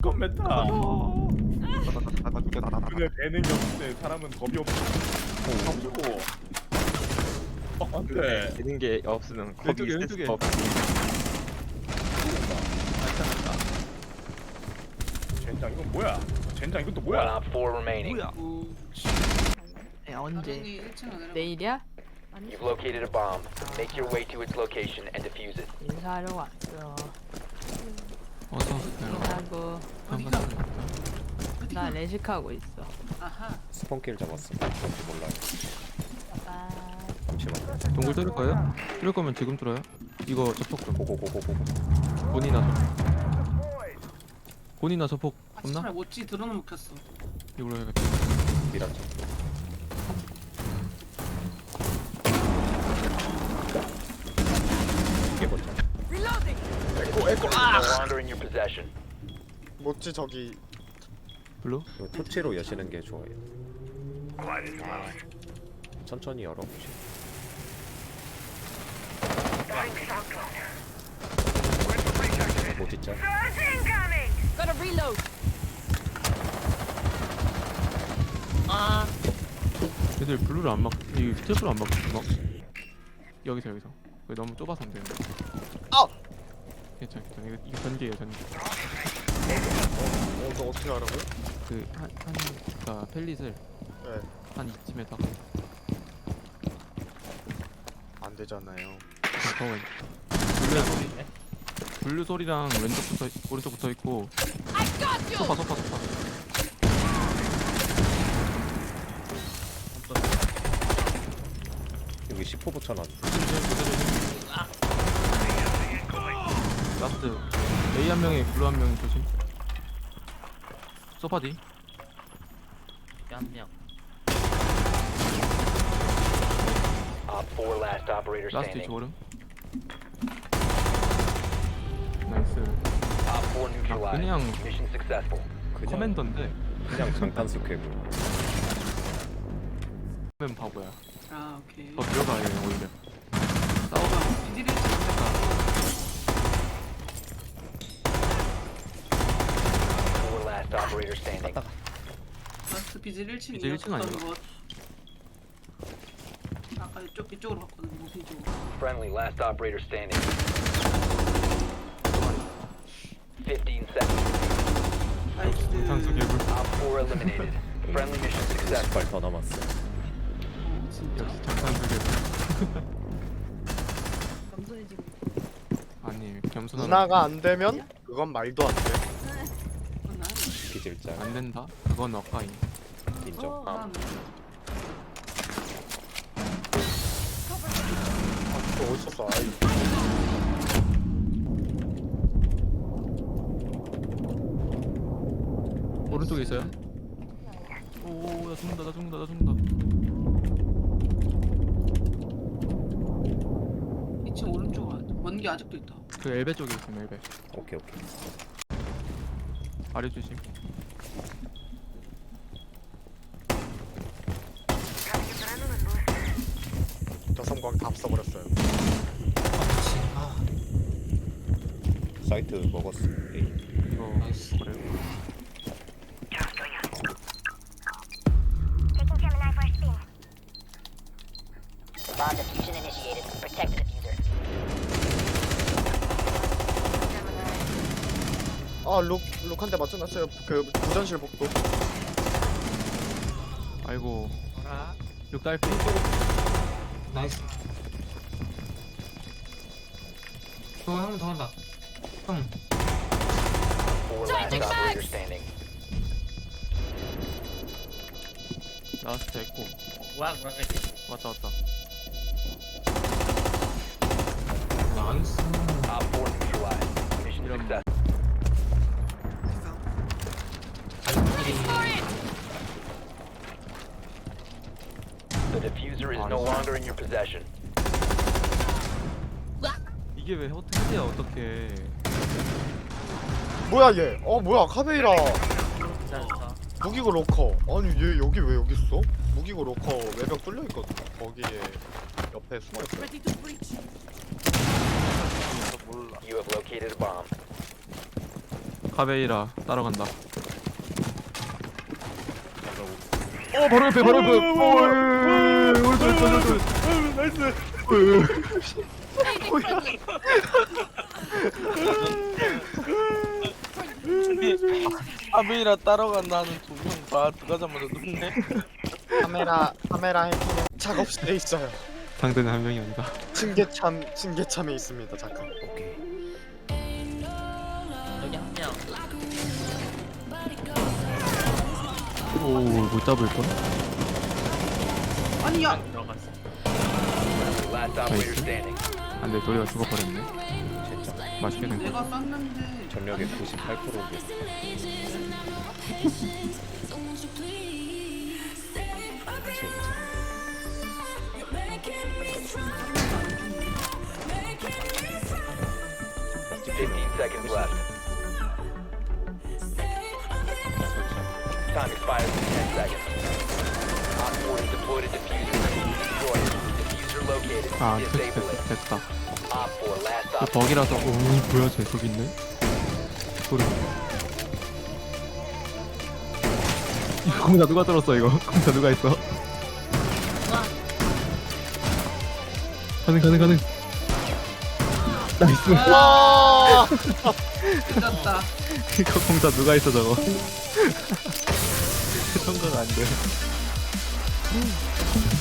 건 메타. 눈에 뵈는 게 없는데 사람은 겁이 없어. 없고. 어, 안돼. 되는 게 없으면 거기 왼쪽에, 있을 왼쪽에. 수가 없지. 젠장 이건 뭐야? 젠장 이건 또 One 뭐야? op four remaining. 야, 언제? 당연히 1층 안 내려가. 내일이야? You've located a bomb. Make your way to its location and defuse it. 인사하러 왔어. 어서 인사하고 어디가? 나 레식하고 있어. 아하. 스폰키를 잡았어. 뭔지 몰라요. 아, 잠시만. 동굴 뚫을 거예요? 뚫을 거면 지금 뚫어요? 이거 저폭 좀 고고고고고. 본이나 저폭 본이나 저폭 아, 없나? 차라리 모찌 드론을 못 켰어. 이걸로 해야겠다 미라지. Possession. 뭐지 저기 블루? 이거 토치로 여시는 게 좋아요. 아, 천천히 열어보시. 못 있자. 얘들 블루를 안 막, 이 스텝을 안 막, 막 여기서 여기서 그 너무 좁아서 안 되는데 아! 괜찮아 괜찮아 이거, 이거 전개예요 전개 어, 너 어떻게 하라고요? 그한 한, 그니까 펠릿을 네. 한 이쯤에 다가 안 되잖아요. 더 왼. 블루 블루 소리랑 왼쪽 붙어 있- 오른쪽 붙어 있고 소파 소파 소파 여기 10호 붙여놨. 라스트 A 한 명에 블루 한 명이 조심 소파 뒤 Op four last operator 라스트 standing. 조름 나이스 Op four neutralized. 그냥 Mission successful. 그냥 커맨더인데 그냥 잠깐 스퀘브. 커맨 바보야 아, 오케이. 더 들어가야 돼 오히려 싸우자 비질 1층 Four last standing. 라스트 비질 1층 비질 1층 아니야? 아까 이쪽, 이쪽으로 갔거든, 무슨 쪽으로. Friendly last operator standing. 15 seconds. 장수 나이스. 개불 Op four eliminated. Friendly mission successful. 10발 더 남았어. 어, 진짜. 역시 장탄수 개불 겸손히 지금. 아니 겸손한 누나가 안 되면 그건 말도 안 돼. 비질자 안 된다 그건 억까임 인정. 어. 나는 또 어디서 쏴? 아이, 오른쪽에 있어요 오나 죽는다 나 죽는다 나 죽는다 2층 오른쪽 와. 원기 아직도 있다. 그 엘베 쪽에 있음 엘베 오케이 오케이. 아래 조심 저 성광 다 없어버렸어요. 사이트 먹었어. 에이. 이거 그래요 Taking Gemini for a spin. Bomb diffusion initiated. Protect the diffuser. 아, 룩, 룩한대 맞춰놨어요. 그 부전실 복도. 아이고 육달피 나이스. 또한번더 한다. 형, Four last operator standing. 라스트 했고 왔다 왔다 나이스. Possession. 이게 왜 어떻게야 어떻게 뭐야 얘? 어 뭐야 카베이라. 무기고 로커. 아니 얘 여기 왜 여기 있어? 무기고 로커 외벽 뚫려 있거든. 거기에 옆에 숨어 있어. You have located a bomb. 카베이라 따라간다 어 바로 옆에 바로 옆에 오 오른쪽 오른쪽 오른쪽 나이스 카메라 따라간다는 두명 봐. 들어가자마자 눕네. 카메라 카메라 핸드폰 작업실에 있어요 상대는 한 명이 아니다 층계참 층계참에 있습니다 잠깐 오 못 잡을 걸? 아니 야 들어갔어. Last operator standing. 안 돼 도리가 죽어버렸네 생겼 내가 쐈는데 전력의 98%게. Fifteen seconds left. Time expires in ten seconds. Op 4 has deployed a diffuser. Destroy it. Diffuser located. 아 Disable 됐, it. 됐, 됐다 Op 4 last 그 op. 버기라서 오 뭐야 쟤 저기 있네 소리 이거 공사 누가 들었어 이거 공사 누가 했어 가능 가능 가능 나이스 와 끝났다 이거 공사 누가 했어 저거 통과가 안 돼